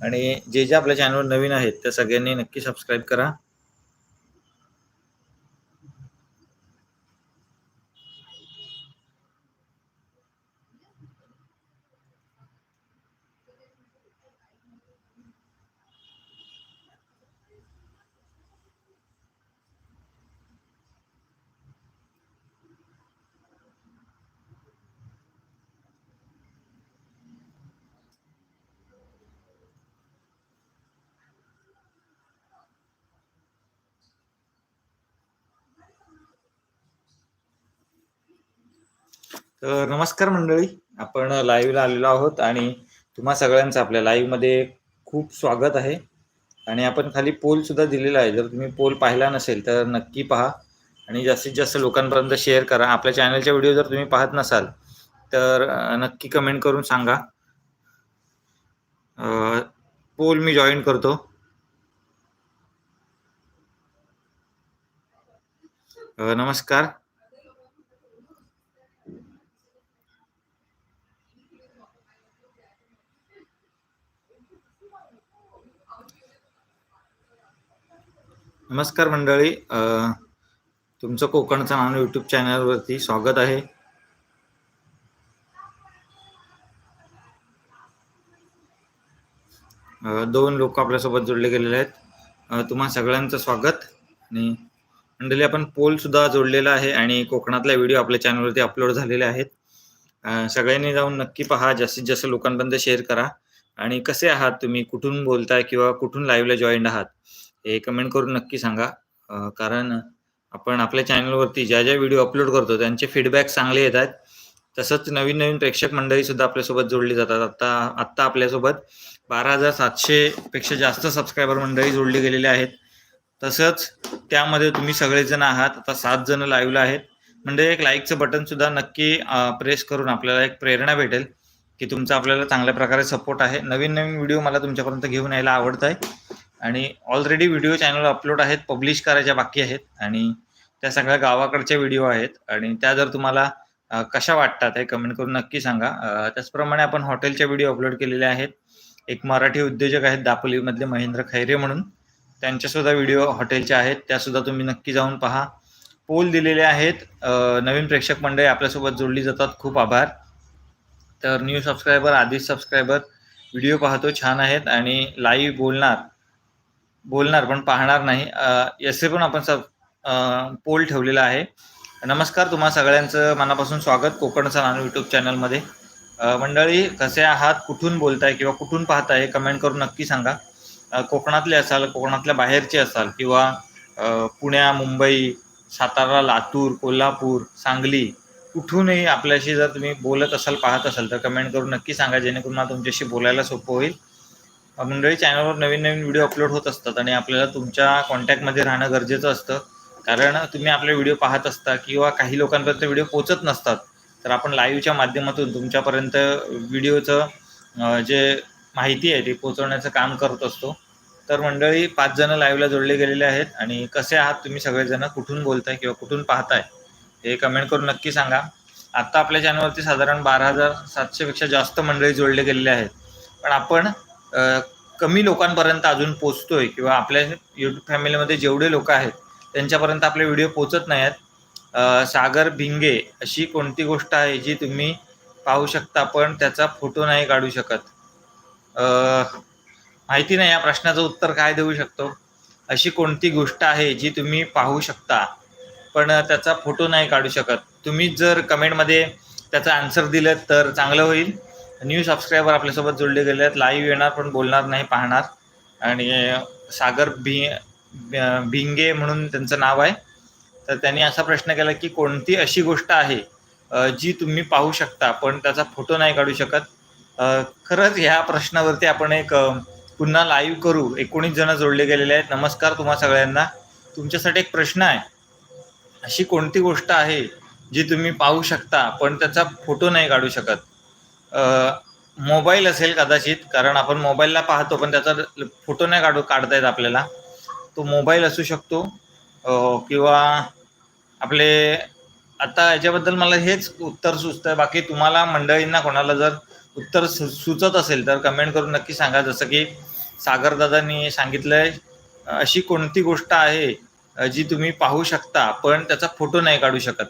आणि जे जे आपल्या चॅनलवर नवीन आहेत त्या सगळ्यांनी नक्की सबस्क्राईब करा. तर नमस्कार मंडळी आपण लाईव्हला आलेलो आहोत आणि तुम्हा सगळ्यांचं आपल्या लाईव्हमध्ये खूप स्वागत आहे. आणि आपण खाली पोल सुद्धा दिलेला आहे. जर तुम्ही पोल पाहिला नसेल तर नक्की पहा आणि जास्तीत जास्त लोकांपर्यंत शेअर करा. आपल्या चॅनलच्या व्हिडिओ जर तुम्ही पाहत नसाल तर नक्की कमेंट करून सांगा. पोल मी जॉईन करतो. नमस्कार. नमस्कार मंडळी. तुमचं कोकणचं नाव यूट्यूब चॅनलवरती स्वागत आहे. दोन लोक आपल्यासोबत जोडले गेलेले आहेत. तुम्हा सगळ्यांचं स्वागत. आणि मंडळी आपण पोल सुद्धा जोडलेला आहे आणि कोकणातला व्हिडिओ आपल्या चॅनलवरती अपलोड झालेले आहेत. सगळ्यांनी जाऊन नक्की पहा. जास्तीत जास्त लोकांपर्यंत शेअर करा. आणि कसे आहात तुम्ही? कुठून बोलताय किंवा कुठून लाईव्हला जॉईंड आहात? हे कमेंट करून नक्की सांगा. कारण आपण आपल्या चॅनलवरती ज्या ज्या व्हिडिओ अपलोड करतो त्यांचे फीडबॅक चांगले येत आहेत तसंच नवीन नवीन प्रेक्षक मंडळी सुद्धा आपल्यासोबत जोडली जातात. आता आत्ता आपल्यासोबत बारा हजार सातशे पेक्षा जास्त सबस्क्रायबर मंडळी जोडली गेलेली आहेत. तसंच त्यामध्ये तुम्ही सगळेजण आहात. आता सात जण लाईव्हला आहेत. म्हणजे एक लाईकचं बटन सुद्धा नक्की प्रेस करून आपल्याला एक प्रेरणा भेटेल की तुमचा आपल्याला चांगल्या प्रकारे सपोर्ट आहे. नवीन नवीन व्हिडिओ मला तुमच्यापर्यंत घेऊन यायला आवडत आहे आणि ऑलरेडी व्हिडिओ चॅनल अपलोड आहेत पब्लिश करायच्या बाकी आहेत आणि त्या सगळ्या गावाकडच्या व्हिडिओ आहेत. आणि त्या जर तुम्हाला कशा वाटतात हे कमेंट करून नक्की सांगा. त्याचप्रमाणे आपण हॉटेलच्या व्हिडिओ अपलोड केलेले आहेत. एक मराठी उद्योजक आहेत दापोलीमधले महेंद्र खैरे म्हणून. त्यांच्यासुद्धा व्हिडिओ हॉटेलचे आहेत. त्यासुद्धा तुम्ही नक्की जाऊन पहा. पोल दिलेले आहेत. नवीन प्रेक्षक मंडळी आपल्यासोबत जोडली जातात. खूप आभार. तर न्यू सबस्क्रायबर आधीच सबस्क्रायबर व्हिडिओ पाहतो. छान आहेत. आणि लाईव्ह बोलणार बोलणार पण पाहणार नाही. यसे याचे पण आपण सब पोल ठेवलेला आहे. नमस्कार तुम्हा सगळ्यांचं. मनापासून स्वागत कोकणचा नानू यूट्यूब चॅनलमध्ये मंडळी कसे आहात? कुठून बोलताय किंवा कुठून पाहताय? कमेंट करून नक्की सांगा. कोकणातले असाल कोकणातल्या बाहेरचे असाल किंवा पुण्या मुंबई सातारा लातूर कोल्हापूर सांगली कुठूनही आपल्याशी जर तुम्ही बोलत असाल पाहत असाल तर कमेंट करून नक्की सांगा जेणेकरून मला तुमच्याशी बोलायला सोपं होईल. मंडळी चॅनलवर नवीन नवीन व्हिडिओ अपलोड होत असतात आणि आपल्याला तुमच्या कॉन्टॅक्टमध्ये राहणं गरजेचं असतं. कारण तुम्ही आपले व्हिडिओ पाहत असता किंवा काही लोकांपर्यंत व्हिडिओ पोचत नसतात तर आपण लाईव्हच्या माध्यमातून तुमच्यापर्यंत व्हिडिओचं जे माहिती आहे ती पोचवण्याचं काम करत असतो. तर मंडळी पाच जणं लाईव्हला जोडले गेलेले आहेत आणि कसे आहात तुम्ही सगळेजण? कुठून बोलताय किंवा कुठून पाहताय? हे कमेंट करून नक्की सांगा. आत्ता आपल्या चॅनलवरती साधारण बारा हजार सातशेपेक्षा जास्त मंडळी जोडले गेलेले आहेत. पण आपण कमी लोकांपर्यंत अजून पोचतोय किंवा आपल्या यूट्यूब फॅमिलीमध्ये जेवढे लोक आहेत त्यांच्यापर्यंत आपले व्हिडिओ पोचत नाही आहेत सागर भिंगे अशी कोणती गोष्ट आहे जी तुम्ही पाहू शकता पण त्याचा फोटो नाही काढू शकत? माहिती नाही या प्रश्नाचं उत्तर काय देऊ शकतो? अशी कोणती गोष्ट आहे जी तुम्ही पाहू शकता पण त्याचा फोटो नाही काढू शकत? तुम्ही जर कमेंटमध्ये त्याचा आन्सर दिलं तर चांगलं होईल. न्यू सबस्क्रायबर आपल्यासोबत जोडले गेले आहेत लाईव्ह येणार पण बोलणार नाही पाहणार. आणि सागर भी भिंगे म्हणून त्यांचं नाव आहे. तर त्यांनी असा प्रश्न केला की कोणती अशी गोष्ट आहे जी तुम्ही पाहू शकता पण त्याचा फोटो नाही काढू शकत? खरंच ह्या प्रश्नावरती आपण एक पुन्हा लाईव्ह करू. एकोणीस जण जोडले गेलेले आहेत. नमस्कार तुम्हा सगळ्यांना. तुमच्यासाठी एक प्रश्न आहे. अशी कोणती गोष्ट आहे जी तुम्ही पाहू शकता पण त्याचा फोटो नाही काढू शकत? मोबाईल असेल कदाचित कारण आपण मोबाईलला पाहतो पण त्याचा फोटो नाही काढू काढता येत आपल्याला. तो मोबाईल असू शकतो किंवा आपले आता याच्याबद्दल मला हेच उत्तर सुचतं बाकी तुम्हाला मंडळींना कोणाला जर उत्तर सु सुचत असेल तर कमेंट करून नक्की सांगा. जसं की सागरदादांनी सांगितलंय अशी कोणती गोष्ट आहे जी तुम्ही पाहू शकता पण त्याचा फोटो नाही काढू शकत.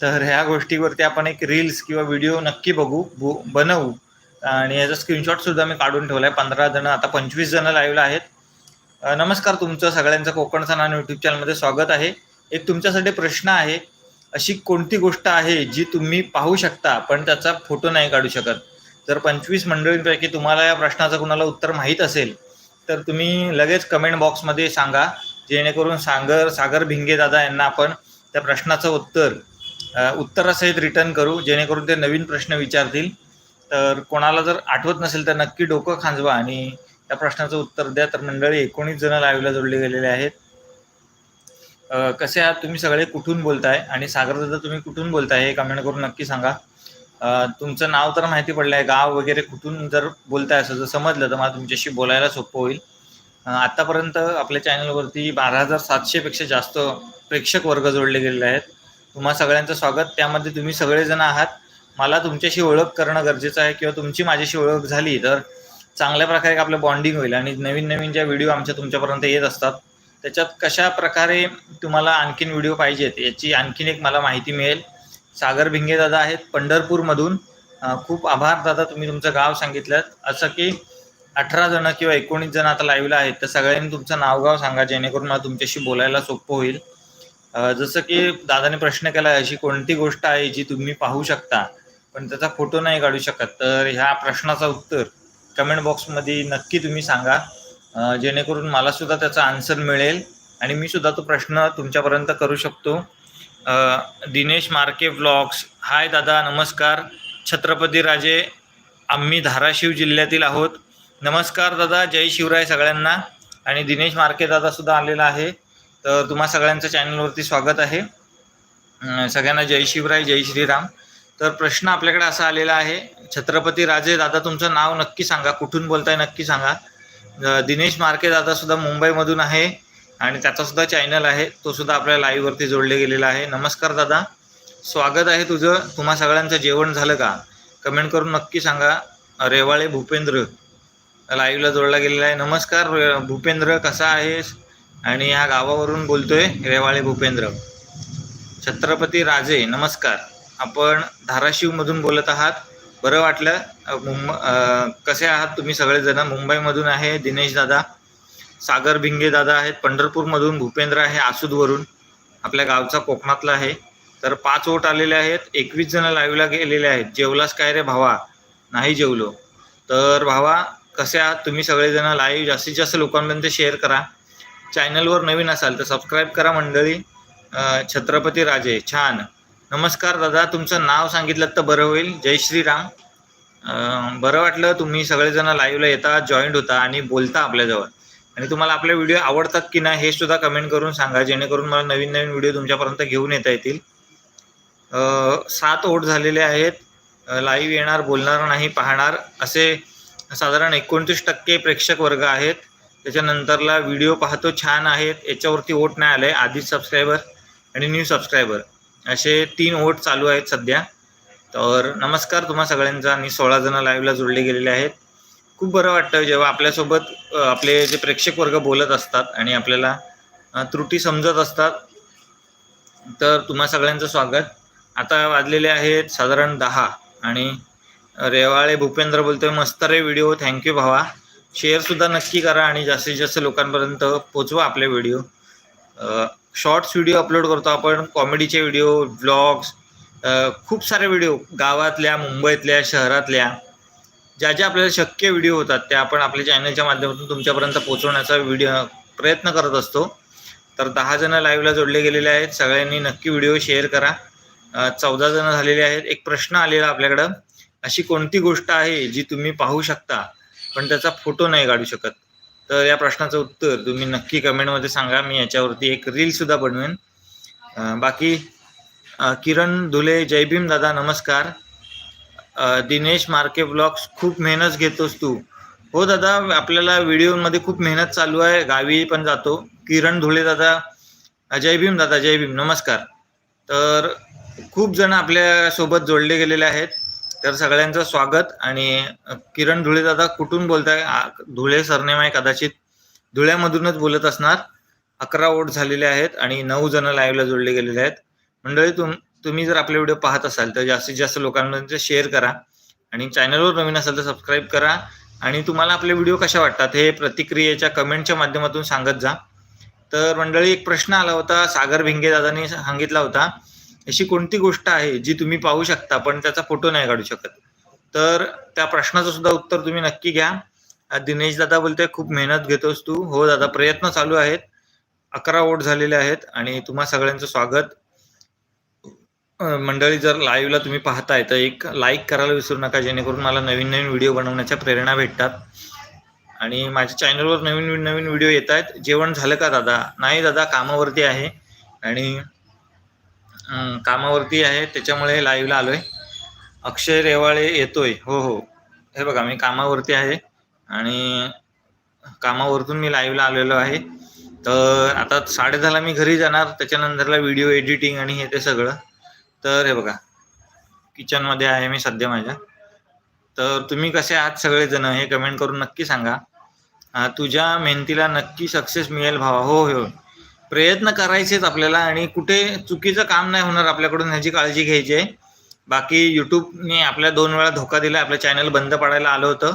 तर ह्या गोष्टीवरती आपण एक रील्स किंवा व्हिडिओ नक्की बघू बनवू. आणि याचा स्क्रीनशॉट सुद्धा मी काढून ठेवलाय. पंधरा जण आता पंचवीस जण लाईव्हला आहेत. नमस्कार तुमचं. सगळ्यांचं कोकण सणान युट्यूब चॅनलमध्ये स्वागत आहे. एक तुमच्यासाठी प्रश्न आहे. अशी कोणती गोष्ट आहे जी तुम्ही पाहू शकता पण त्याचा फोटो नाही काढू शकत? जर पंचवीस मंडळींपैकी तुम्हाला या प्रश्नाचं कुणाला उत्तर माहीत असेल तर तुम्ही लगेच कमेंट बॉक्समध्ये सांगा. जेणेकरून सागर सागर भिंगे दादा यांना आपण त्या प्रश्नाचं उत्तर उत्तरासहित रिटर्न करू जेणेकरून ते नवीन प्रश्न विचारतील. तर कोणाला जर आठवत नसेल तर नक्की डोकं खांजवा आणि त्या प्रश्नाचं उत्तर द्या. तर मंडळी एकोणीस जण लाईव्हला जोडले गेलेले आहेत. कसे आहात? तुम्ही सगळे कुठून बोलताय? आणि सागरदादा तुम्ही कुठून बोलताय? हे कमेंट करून नक्की सांगा. तुमचं नाव तर माहिती पडलं आहे गाव वगैरे कुठून जर बोलताय असं जर समजलं तर मला तुमच्याशी बोलायला सोपं होईल. आत्तापर्यंत आतापर्यंत आपल्या चॅनलवरती बारा हजार सातशेपेक्षा जास्त प्रेक्षक वर्ग जोडले गेलेले आहेत. तुम्हा सगळ्यांचं स्वागत. त्यामध्ये तुम्ही सगळेजण आहात. मला तुमच्याशी ओळख करणं गरजेचं आहे किंवा तुमची माझ्याशी ओळख झाली तर चांगल्या प्रकारे आपलं बॉन्डिंग होईल आणि नवीन नवीन ज्या व्हिडिओ आमच्या तुमच्यापर्यंत येत असतात त्याच्यात कशा प्रकारे तुम्हाला आणखीन व्हिडिओ पाहिजेत याची आणखीन एक मला माहिती मिळेल. सागर भिंगे दादा आहेत पंढरपूरमधून. खूप आभार दादा तुम्ही तुमचं गाव सांगितलं. असं की अठरा जण किंवा एकोणीस जण आता लाईव्हला आहेत तर सगळ्यांनी तुमचं नावगाव सांगा जेणेकरून मला तुमच्याशी बोलायला सोपं होईल. जसं की दादाने प्रश्न केला अशी कोणती गोष्ट आहे जी तुम्ही पाहू शकता? पण त्याचा फोटो नाही काढू शकत. तर ह्या प्रश्नाचं उत्तर कमेंट बॉक्समध्ये नक्की तुम्ही सांगा. जेणेकरून मला सुद्धा त्याचा आन्सर मिळेल आणि मी सुद्धा तो प्रश्न तुमच्यापर्यंत करू शकतो. दिनेश मार्के व्लॉग्स हाय दादा नमस्कार. छत्रपती राजे आम्ही धाराशिव जिल्ह्यातील आहोत. नमस्कार दादा जय शिवराय सगळ्यांना. आणि दिनेश मार्के दादा सुद्धा आलेला आहे. तर तुम्हा सगळ्यांचं चॅनलवरती स्वागत आहे. सगळ्यांना जय शिवराय जय श्रीराम. तर प्रश्न आपल्याकडे असा आलेला आहे छत्रपती राजे दादा तुमचं नाव नक्की सांगा कुठून बोलताय नक्की सांगा. दिनेश मार्के दादा सुद्धा मुंबईमधून आहे आणि त्याचा सुद्धा चॅनल आहे तो सुद्धा आपल्या लाईव्हवरती जोडले गेलेला आहे. नमस्कार दादा. स्वागत आहे तुझं. तुम्हा सगळ्यांचं जेवण झालं का? कमेंट करून नक्की सांगा. रेवाळे भूपेंद्र. लाईव्हला जोडला गेलेला आहे. नमस्कार रे- भूपेंद्र कसा आहेस? आणि ह्या गावावरून बोलतोय रेवाळे भूपेंद्र. छत्रपती राजे नमस्कार. आपण धाराशिवमधून बोलत आहात. बरं वाटलं? मुंब कसे आहात तुम्ही सगळेजण? मुंबईमधून आहे दिनेश दादा. सागर भिंगे दादा आहेत. पंढरपूरमधून भूपेंद्र आहे आसूदवरून. आपल्या गावचा कोकणातला आहे. तर पाच वोट आलेले आहेत. एकवीस जण लाईव्हला गेलेले आहेत. जेवलास काय रे भावा? नाही जेवलो. तर भावा कसे आहात? तुम्ही सगळेजण लाईव्ह जास्तीत जास्त लोकांपर्यंत शेअर करा. चॅनलवर नवीन असाल तर सबस्क्राईब करा मंडळी. छत्रपती राजे छान. नमस्कार दादा तुमचं नाव सांगितलं तर बरं होईल. जय श्रीराम. बरं वाटलं तुम्ही सगळेजण लाईव्हला येता जॉईंट होता आणि बोलता आपल्याजवळ. आणि तुम्हाला आपले व्हिडिओ आवडतात की नाही हे सुद्धा कमेंट करून सांगा. जेणेकरून मला नवीन नवीन व्हिडिओ तुमच्यापर्यंत घेऊन येता येतील. सात ओट झालेले आहेत. लाईव्ह येणार बोलणार नाही पाहणार असे साधारण एकोणतीस टक्के प्रेक्षक वर्ग आहेत. त्याच्यानंतरला व्हिडिओ पाहतो छान आहेत. याच्यावरती वोट नाही आलं आहे आधीच सबस्क्रायबर आणि न्यू सबस्क्रायबर असे तीन वोट चालू आहेत सध्या. तर नमस्कार तुम्हा सगळ्यांचा. मी सोळा जण लाईव्हला जोडले गेलेले आहेत. खूप बरं वाटतं जेव्हा आपल्यासोबत आपले जे प्रेक्षक वर्ग बोलत असतात आणि आपल्याला त्रुटी समजत असतात तर तुम्हा सगळ्यांचं स्वागत. आता वाजलेले आहेत साधारण दहा आणि रेवाळे भूपेंद्र बोलतोय. मस्त रे व्हिडिओ थँक्यू भावा. शेअर सुद्धा नक्की करा आणि जास्तीत जास्त लोकांपर्यंत पोचवा आपले व्हिडिओ. शॉर्ट्स व्हिडिओ अपलोड करतो आपण कॉमेडीचे व्हिडिओ ब्लॉग्स खूप सारे व्हिडिओ गावातल्या मुंबईतल्या शहरातल्या ज्या ज्या आपल्याला शक्य व्हिडिओ होतात त्या आपण आपल्या चॅनलच्या माध्यमातून तुमच्यापर्यंत पोहोचवण्याचा व्हिडिओ प्रयत्न करत असतो. तर दहा जण लाईव्हला जोडले गेलेले आहेत सगळ्यांनी नक्की व्हिडिओ शेअर करा. चौदा जण झालेले आहेत. एक प्रश्न आलेला आपल्याकडं. अशी कोणती गोष्ट आहे जी तुम्ही पाहू शकता? पण त्याचा फोटो नाही काढू शकत. तर या प्रश्नाचं उत्तर तुम्ही नक्की कमेंटमध्ये सांगा. मी याच्यावरती एक रील सुद्धा बनवेन. बाकी किरण धुले जय भीम दादा नमस्कार. दिनेश मार्के ब्लॉग्स खूप मेहनत घेतोस तू. हो दादा आपल्याला व्हिडिओमध्ये खूप मेहनत चालू आहे. गावी पण जातो. किरण धुळे दादा जयभीम भीम दादा जय भीम नमस्कार. तर खूप जण आपल्यासोबत जोडले गेलेले आहेत. तर सगळ्यांचं स्वागत. आणि किरण धुळे दादा कुठून बोलताय? धुळे सरनेम आहे कदाचित. धुळ्यामधूनच बोलत असणार. अकरा वोट झालेले आहेत आणि नऊ जण लाईव्हला जोडले गेलेले आहेत. मंडळी तुम तुम्ही जर आपले व्हिडिओ पाहत असाल तर जास्तीत जास्त लोकांमध्ये शेअर करा. आणि चॅनलवर नवीन असाल तर सबस्क्राईब करा. आणि तुम्हाला आपले व्हिडिओ कशा वाटतात हे प्रतिक्रियेच्या कमेंटच्या माध्यमातून सांगत जा. तर मंडळी एक प्रश्न आला होता. सागर भिंगे दादांनी सांगितला होता. अशी कोणती गोष्ट आहे जी तुम्ही पाहू शकता पण त्याचा फोटो नाही काढू शकत? तर त्या प्रश्नाचं सुद्धा उत्तर तुम्ही नक्की घ्या. दिनेश दादा बोलतोय खूप मेहनत घेतोस तू. हो दादा प्रयत्न चालू आहेत. अकरा वोट झालेले आहेत आणि तुम्हा सगळ्यांचं स्वागत. मंडळी जर लाईव्हला तुम्ही पाहताय तर एक लाईक करायला विसरू नका जेणेकरून मला नवीन नवीन व्हिडिओ बनवण्याच्या प्रेरणा भेटतात. आणि माझ्या चॅनलवर नवीन नवीन व्हिडिओ येत आहेत. जेवण झालं का दादा? नाही दादा कामावरती आहे. आणि कामावरती आहे त्याच्यामुळे लाईव्हला आलोय. अक्षय रेवाळे येतोय. हो हो. हे बघा मी कामावरती आहे आणि कामावरतून मी लाईव्हला आलेलो आहे. तर आता साडेदहाला मी घरी जाणार त्याच्यानंतरला व्हिडिओ एडिटिंग आणि हे ते सगळं. तर हे बघा किचनमध्ये आहे मी सध्या माझ्या. तर तुम्ही कसे आहात सगळेजण हे कमेंट करून नक्की सांगा. तुझ्या मेहनतीला नक्की सक्सेस मिळेल भावा. हो हो. प्रयत्न करायचेच आपल्याला आणि कुठे चुकीचं काम नाही होणार आपल्याकडून ह्याची काळजी घ्यायची आहे. बाकी युट्यूबने आपल्या दोन वेळा धोका दिला आपलं चॅनल बंद पडायला आलं होतं.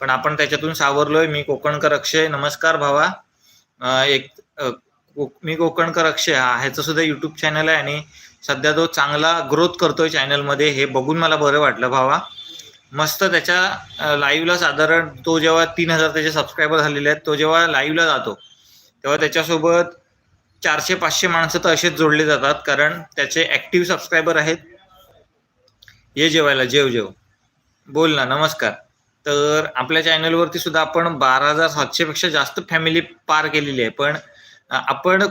पण आपण त्याच्यातून सावरलोय. मी कोकणकर अक्षय. नमस्कार भावा. एक मी कोकणकर अक्षय हा. ह्याचं सुद्धा युट्यूब चॅनल आहे आणि सध्या तो चांगला ग्रोथ करतोय चॅनलमध्ये हे बघून मला बरं वाटलं भावा. मस्त त्याच्या लाईव्हला साधारण तो जेव्हा तीन हजार त्याचे सबस्क्रायबर झालेले आहेत तो जेव्हा लाईव्हला जातो तेव्हा त्याच्यासोबत चारशे पाचशे माणसं तर असेच जोडले जातात कारण त्याचे ऍक्टिव्ह सबस्क्रायबर आहेत. ये जेवायला जेव जेव. बोल ना नमस्कार. तर आपल्या चॅनलवरती सुद्धा आपण बारा हजार सातशे पेक्षा जास्त फॅमिली पार केलेली आहे पण आपण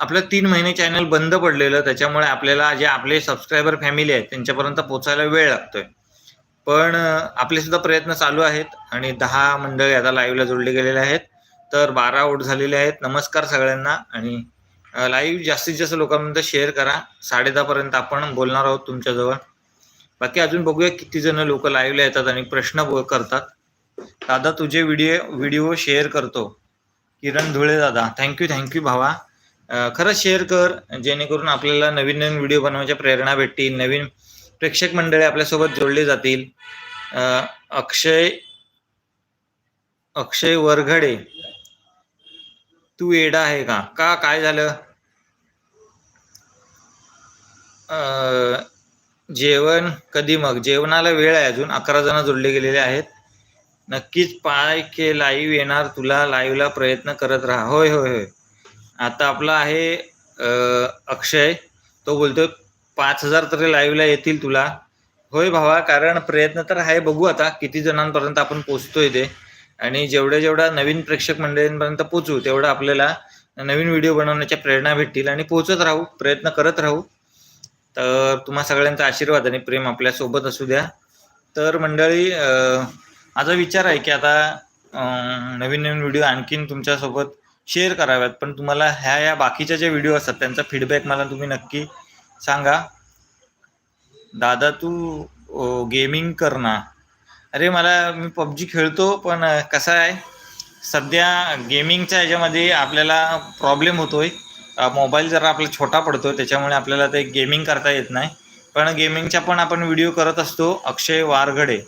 आपलं तीन महिने चॅनल बंद पडलेलं त्याच्यामुळे आपल्याला जे आपले सबस्क्रायबर फॅमिली आहेत त्यांच्यापर्यंत पोहोचायला वेळ लागतोय. पण आपले सुद्धा प्रयत्न चालू आहेत आणि दहा मंडळी आता लाईव्हला जोडले गेलेले आहेत. तर बारा ओढ झालेले आहेत. नमस्कार सगळ्यांना आणि लाईव्ह जास्तीत जास्त लोकांपर्यंत शेअर करा. साडे पर्यंत आपण बोलणार आहोत तुमच्याजवळ. बाकी अजून बघूया किती जण लोक लाईव्हला येतात आणि प्रश्न करतात. दादा तुझे व्हिडिओ व्हिडिओ शेअर करतो. किरण धुळे दादा थँक्यू थँक्यू भावा. खरंच शेअर कर जेणेकरून आपल्याला नवीन नवीन व्हिडिओ बनवायच्या प्रेरणा भेटतील. नवीन प्रेक्षक मंडळी आपल्यासोबत जोडले जातील. अक्षय अक्षय वरघडे तू येडा आहे का? का काय झालं? जेवण कधी मग? जेवणाला वेळ आहे अजून. अकरा जण जोडले गेलेले आहेत. नक्कीच पाय के लाईव्ह येणार. तुला लाईव्हला प्रयत्न करत राहा. होय होय होय. आता आपला आहे अक्षय. तो बोलतोय पाच हजार तरी लाईव्हला येतील तुला. होय भावा कारण प्रयत्न तर आहे. बघू आता किती जणांपर्यंत आपण पोचतोय ते. आणि जेवढ्या जेवढ्या नवीन प्रेक्षक मंडळींपर्यंत पोचू तेवढं आपल्याला नवीन व्हिडिओ बनवण्याच्या प्रेरणा भेटतील. आणि पोचत राहू प्रयत्न करत राहू. तर तुम्हा सगळ्यांचा आशीर्वाद आणि प्रेम आपल्यासोबत असू द्या. तर मंडळी माझा विचार आहे की आता नवीन नवीन व्हिडिओ आणखीन तुमच्यासोबत शेअर कराव्यात पण तुम्हाला ह्या या बाकीच्या ज्या व्हिडिओ असतात त्यांचा फीडबॅक मला तुम्ही नक्की सांगा. दादा तू गेमिंग कर ना. अरे मला मी पबजी खेळतो पण कसं आहे? सध्या गेमिंगच्या ह्याच्यामध्ये आपल्याला प्रॉब्लेम होतोय. मोबाईल जरा आपला छोटा पडतो त्याच्यामुळे आपल्याला ते गेमिंग करता येत नाही. पण गेमिंगचा पण आपण व्हिडिओ करत असतो अक्षय वारगडे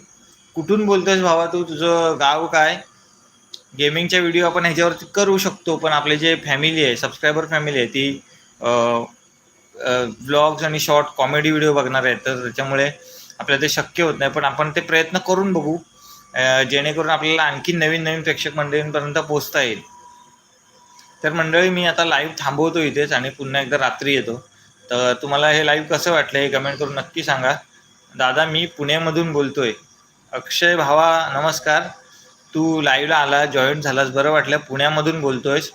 कुठून बोलतोयस भावा तू? तुझं गाव काय? गेमिंगच्या व्हिडिओ आपण ह्याच्यावरती करू शकतो पण आपले जे फॅमिली आहे सबस्क्रायबर फॅमिली आहे ती ब्लॉग्स आणि शॉर्ट कॉमेडी व्हिडिओ बघणार आहेत. तर त्याच्यामुळे आपल्याला ते शक्य होत नाही पण आपण ते प्रयत्न करून बघू. जेणेकरून आपल्याला आणखी नवीन नवीन प्रेक्षक मंडळींपर्यंत पोहोचता येईल. तर मंडळी मी आता लाईव्ह थांबवतो इथेच आणि पुन्हा एकदा रात्री येतो. तर तुम्हाला हे लाईव्ह कसं वाटलं हे कमेंट करून नक्की सांगा. दादा मी पुण्यामधून बोलतोय. अक्षय भावा नमस्कार. तू लाईव्हला आला जॉईन झालास. बरं वाटलं पुण्यामधून बोलतोयस.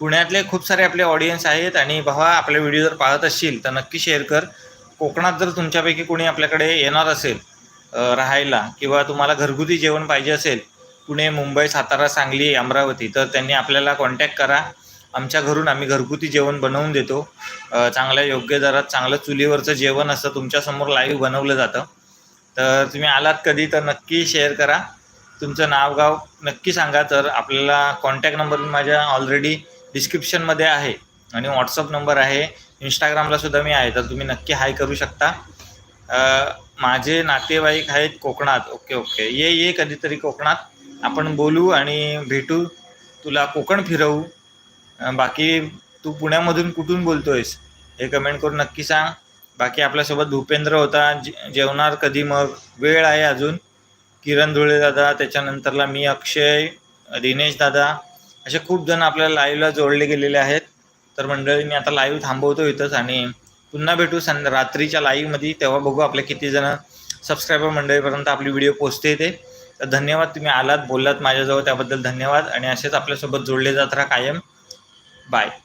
पुण्यातले खूप सारे आपले ऑडियन्स आहेत आणि भावा आपले व्हिडिओ जर पाहत असशील तर नक्की शेअर कर. कोकणात जर तुमच्यापैकी कोणी आपल्याकडे येणार असेल राहायला किंवा तुम्हाला घरगुती जेवण पाहिजे असेल पुणे मुंबई सातारा सांगली अमरावती तर त्यांनी आपल्याला कॉन्टॅक्ट करा. आमच्या घरून आम्ही घरगुती जेवण बनवून देतो. चांगल्या योग्य दरात चांगलं चुलीवरचं जेवण असं तुमच्यासमोर लाईव्ह बनवलं जातं. तर तुम्ही आलात कधी तर नक्की शेअर करा. तुमचं नाव गाव नक्की सांगा. तर आपल्याला कॉन्टॅक्ट नंबर माझ्या ऑलरेडी डिस्क्रिप्शनमध्ये आहे. आणि व्हॉट्सअप नंबर आहे. इंस्टाग्रामला सुद्धा मी आहे. तर तुम्ही नक्की हाय करू शकता. माझे नातेवाईक आहेत कोकणात. ओके ओके ये ये कधीतरी कोकणात. आपण बोलू आणि भेटू. तुला कोकण फिरवू. बाकी तू पुण्यामधून कुठून बोलतोयस? हे कमेंट करून नक्की सांग. बाकी आपल्यासोबत भूपेंद्र होता जे- जेवणार कधी मग? वेळ आहे अजून. किरण धुळे दादा त्याच्यानंतरला मी अक्षय दिनेश दादा. असे खूप जण आपल्या लाईव्हला जोडले गेलेले आहेत. तर मंडळी मी आता लाईव्ह थांबवतो इथंच आणि पुन्हा भेटू सं रात्रीच्या लाईव्हमध्ये तेव्हा बघू आपले किती जण सबस्क्रायबर मंडळीपर्यंत आपली व्हिडिओ पोचते ते. तर धन्यवाद तुम्ही आलात बोललात माझ्याजवळ त्याबद्दल धन्यवाद. आणि असेच आपल्यासोबत जोडले जात राहा कायम. Bye.